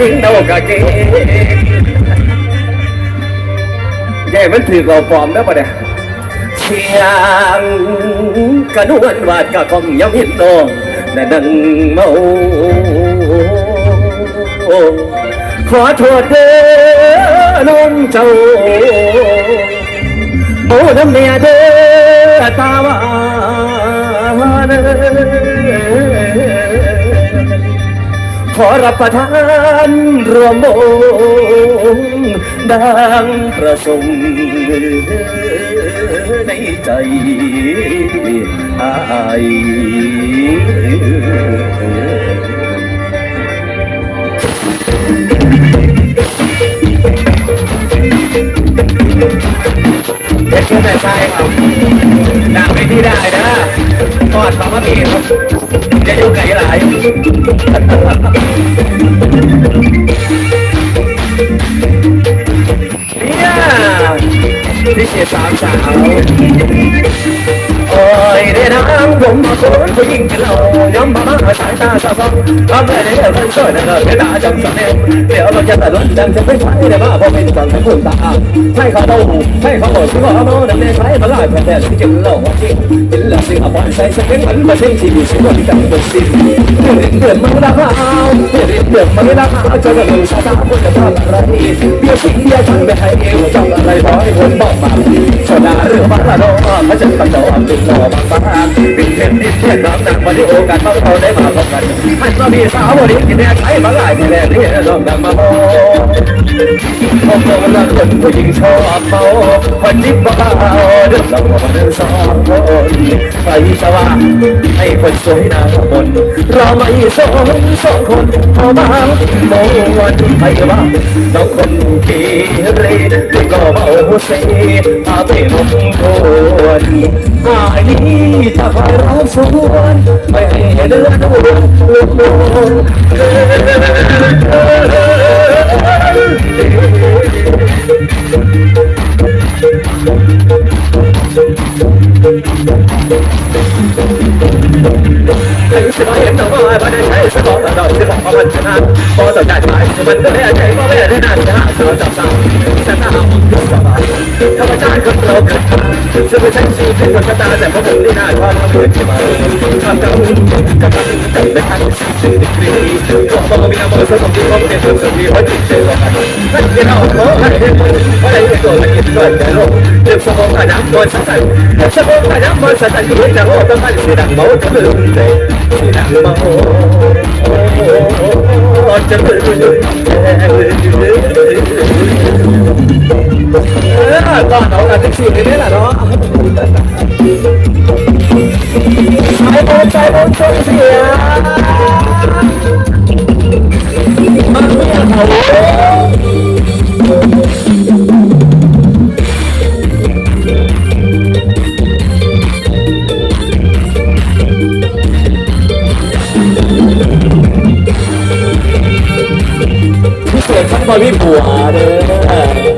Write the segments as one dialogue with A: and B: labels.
A: จริงเรากะเก่งแย่มันถือเราปลอมแล้วปะเนี่ยเสียงกระนวลวาดกะคอมย้ำเห็นน้องนั่นนั่งเมาขอโทษเด้อน้องเจ้าโอ้น้ำเมียเด้อตาวาน ขอรับประทานรวมวงดังประสงค์ในใจอายเด็กชื่อแต่ชายครับดังไปที่ได้นะกอดของมาบีครับจะอยู่ไกล หลายเนี่ ยเรื่องน้ำผมมาคนผู้หญิงกันเราย้อมมาสายตาสาวทำอะไรเนี่ยมันช่วยนะเวลาจำสำเร็จเดี๋ยวเราจะตัดรถดังจะไม่ใช่แต่ว่าพอเป็นสังคมตาใช่เขาเบาใช่เขาบอกที่ว่าเขาดังในใช้าลายแผ่นแดนที่จะเล่าว่าที่ป็นหลังรรใช้สักเป็นมันมาเช่นชีวิตชีวิตที่ตั้งบนสิ้นเดือดมันละเจ้าวจะกระดดสาสาคนจะทำอะไรเบี้ยงเบี้ยฉันไม่ให้เองจำอะไรขอให้คนบอกมาชนะเรื่องบ้าโลพระจันนเป็นหล่อบางบ้านเป็นเทพนิเทศน้ำหนักวันที่โอกาสต้องเราได้มาพบกันมันก็มีสาวบริกินแน่ใช้มาหลายแน่นี่ลองดังมาโมโอ้โหละคนผู้หญิงชอบเมาคนจิบบ้าเดือดร้อนสองคนใครจะว่างให้คนสวยหน้ามนเราไม่สองสองคนพอมาโมวันไปว่าน้องคนเกเรก็เบาเสียพาไปลงโทษอายนี้ถ้าใครเราสวนไม่ให้เดือดร้อนให้สบายเห็นตัวไม่ได้ใช้สมองเราจะบอกว่ามันชนะพอต่อการหมายมันก็ไม่ใช่ก็ไม่ได้นานชนะสาวจับสา เราเกิดมาจะไม่ใช่ชีวิตเป็นคนชะตาแต่พอผมได้นานว่าทำเกิดขึ้นมาทำกับกับกับในทางสิ่งที่ดีก็บอกมีอารมณ์สมบูรณ์ก็เป็นส่วนสมบูรณ์ที่เจอกันนั่นคือเราเพราะนั่นคืออะไรที่ตัวมันกินด้วยแต่โลกเจ็บสมองขนาดตัวสั่นเจ็บสมองขนาดตัวสั่นที่เห็นแต่โลกต้องการสิ่งดังเมาจะลืมใจสิ่งดังเมาจะลืมเออ ตอนเราตัดสินใจได้แหละเนาะใจโอนใจโอนใจเสียมันไม่อยกเขาพิเศษทั้งบริบัวเด้โ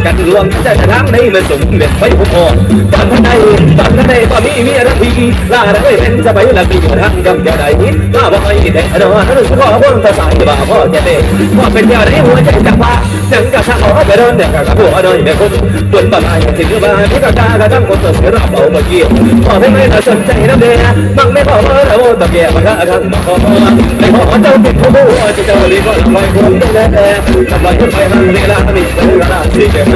A: องมีคนลาแล้วก็จะว่าไม่ถึงจะเออถ้าโดนอะไรนะครับเอ๊ะแต่ต่างเมือกี้ผมเนี่ยเขาคนใส่เสื้อใส่กระตัวจะเป็นเสื้อะมาแค่ลาแล้วก็ถูกจะมีหัวโผล่แค่จะสตาร์พออาจารย์กันระชนะในมันสมเด็จไว้พอตอนนั้นได้ตอนนั้นได้ตอนนี้มีอะไรพีลาแล้วก็เป็นจะไปละปีทางยังจะได้นี้ลาบอกให้แต่เนาะนั่นคือพ่อพ่อภาษาบ่าพ่อจะได้พ่อเป็นยาได้หัวใจจังว่ายังกะช่าเอาไปเดินเนี่ยกับหัวเดินเนี่ยคนบนบ้านถึงบ้านที่กะจากระตั้งคนตัวสียรับเอาเมื่อกี้พ่อไม่ไม่สนใจน้ำเดียมังไม่พอเราตะเกียบมาข้างมาขอไม่พอเจ้าติดผู้จะเจ้าลีก็ลอยคนได้แน่ทำไมไม่หันเวลาไม่เวลาที่จะมาแน่อะไรก็ที่มันเจ็บอะไรก็ที่มันเจ็บแต่ตอนนี้เมียก็รออยู่แล้วเจ็บ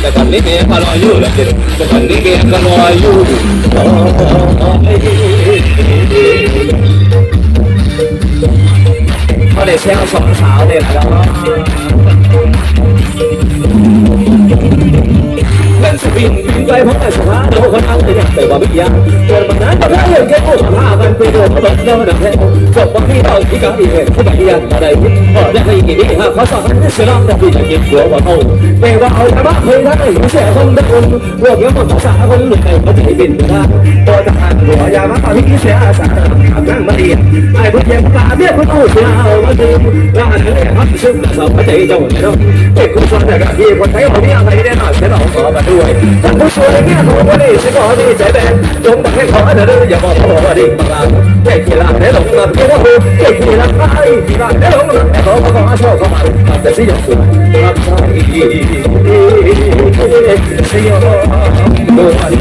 A: แต่ตอนนี้เมียก็รออยู่เขาได้แช่สองสา วเนี่ยแล้วกันสวิงไปเพราะแต่สภาโลคนเอาแต่ยังแต่ว่าไม่ยากเกิดมานั้นก็ได้ยังแค่โอ้ผ้ากันไปโดนเขาแบบเดินแบบแท้จบวันที่เราที่การอีกเขาแบบยังอะไรพอได้ให้กินนี่ฮะเขาสอนให้เสียร้องแต่พี่จะเกินหัวว่าเอาแต่ว่าเอาแต่ว่าเคยได้ไม่ใช่คนทุกคนพวกยังมันภาษาคนหลุดไปเขาจะให้เป็นได้ตัวทหารหัวยามาตอนนี้เสียอาสาทำนั่งมาเรียนไอ้พวกเยังปลาเบี้ยพวกตู้เสียเอามาดื่มแล้วอันนั้นครับซึ่งเราไม่ใจเจ้าเนาะเด็กคุณชวนแต่กับพี่คนไทยคนนี้อะไรแน่นอนเสียหลอกขอมาด้วยท่านผู้ชมเนี่ยขอมาดิสิขอดีใจแบนจงมาให้ขอเด้ออย่าบอกขอมาดิบางเด็กที่รักได้หลงมาเพื่อว่าเด็กที่รักไอ้ที่รักได้หลงมาขอมาขอชอบเข้ามาแต่สิย่างสุดรับใช้สิยอโดนอะไร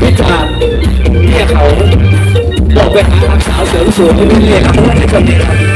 A: พิจารณ์เนี่เขาบอกไปหาสาวเสริมสวยนี่ครับ